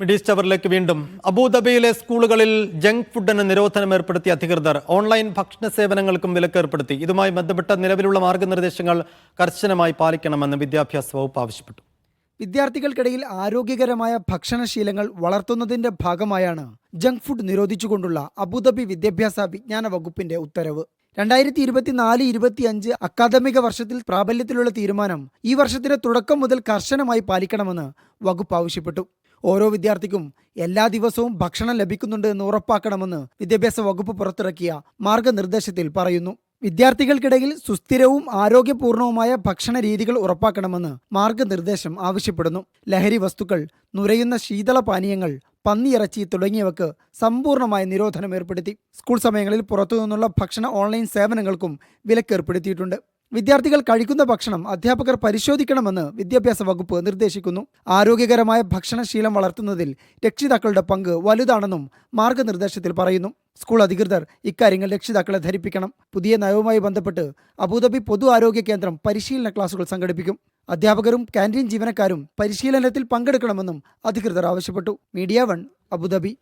മിഡീസ് ടവറിലേക്ക് വീണ്ടും. അബുദാബിയിലെ സ്കൂളുകളിൽ ജങ്ക് ഫുഡിന് നിരോധനം ഏർപ്പെടുത്തിയ അധികൃതർ ഓൺലൈൻ ഭക്ഷണ സേവനങ്ങൾക്കും വിലക്കേർപ്പെടുത്തി. ഇതുമായി ബന്ധപ്പെട്ട നിലവിലുള്ള മാർഗനിർദ്ദേശങ്ങൾ കർശനമായി പാലിക്കണമെന്ന് വിദ്യാഭ്യാസ വകുപ്പ് ആവശ്യപ്പെട്ടു. വിദ്യാർത്ഥികൾക്കിടയിൽ ആരോഗ്യകരമായ ഭക്ഷണശീലങ്ങൾ വളർത്തുന്നതിന്റെ ഭാഗമായാണ് ജങ്ക് ഫുഡ് നിരോധിച്ചുകൊണ്ടുള്ള അബുദാബി വിദ്യാഭ്യാസ വിജ്ഞാന വകുപ്പിന്റെ ഉത്തരവ്. രണ്ടായിരത്തി ഇരുപത്തിനാല് ഇരുപത്തിയഞ്ച് അക്കാദമിക വർഷത്തിൽ പ്രാബല്യത്തിലുള്ള തീരുമാനം ഈ വർഷത്തിന്റെ തുടക്കം മുതൽ കർശനമായി പാലിക്കണമെന്ന് വകുപ്പ് ആവശ്യപ്പെട്ടു. ഓരോ വിദ്യാർത്ഥിക്കും എല്ലാ ദിവസവും ഭക്ഷണം ലഭിക്കുന്നുണ്ട് എന്ന് ഉറപ്പാക്കണമെന്ന് വിദ്യാഭ്യാസ വകുപ്പ് പുറത്തിറക്കിയ മാർഗനിർദ്ദേശത്തിൽ പറയുന്നു. വിദ്യാർത്ഥികൾക്കിടയിൽ സുസ്ഥിരവും ആരോഗ്യപൂർണവുമായ ഭക്ഷണ രീതികൾ ഉറപ്പാക്കണമെന്ന് മാർഗനിർദ്ദേശം ആവശ്യപ്പെടുന്നു. ലഹരി വസ്തുക്കൾ നുരയുന്ന ശീതള പാനീയങ്ങൾ പന്നിയിറച്ചി തുടങ്ങിയവക്ക് സമ്പൂർണമായ നിരോധനം ഏർപ്പെടുത്തി. സ്കൂൾ സമയങ്ങളിൽ പുറത്തുനിന്നുള്ള ഭക്ഷണ ഓൺലൈൻ സേവനങ്ങൾക്കും വിലക്കേർപ്പെടുത്തിയിട്ടുണ്ട്. വിദ്യാർത്ഥികൾ കഴിക്കുന്ന ഭക്ഷണം അധ്യാപകർ പരിശോധിക്കണമെന്ന് വിദ്യാഭ്യാസ വകുപ്പ് നിർദ്ദേശിക്കുന്നു. ആരോഗ്യകരമായ ഭക്ഷണശീലം വളർത്തുന്നതിൽ രക്ഷിതാക്കളുടെ പങ്ക് വലുതാണെന്നും മാർഗനിർദ്ദേശത്തിൽ പറയുന്നു. സ്കൂൾ അധികൃതർ ഇക്കാര്യങ്ങൾ രക്ഷിതാക്കളെ ധരിപ്പിക്കണം. പുതിയ നയവുമായി ബന്ധപ്പെട്ട് അബുദാബി പൊതു ആരോഗ്യ കേന്ദ്രം പരിശീലന ക്ലാസുകൾ സംഘടിപ്പിക്കും. അധ്യാപകരും ക്യാന്റീൻ ജീവനക്കാരും പരിശീലനത്തിൽ പങ്കെടുക്കണമെന്നും അധികൃതർ ആവശ്യപ്പെട്ടു. Media One Abu Dhabi.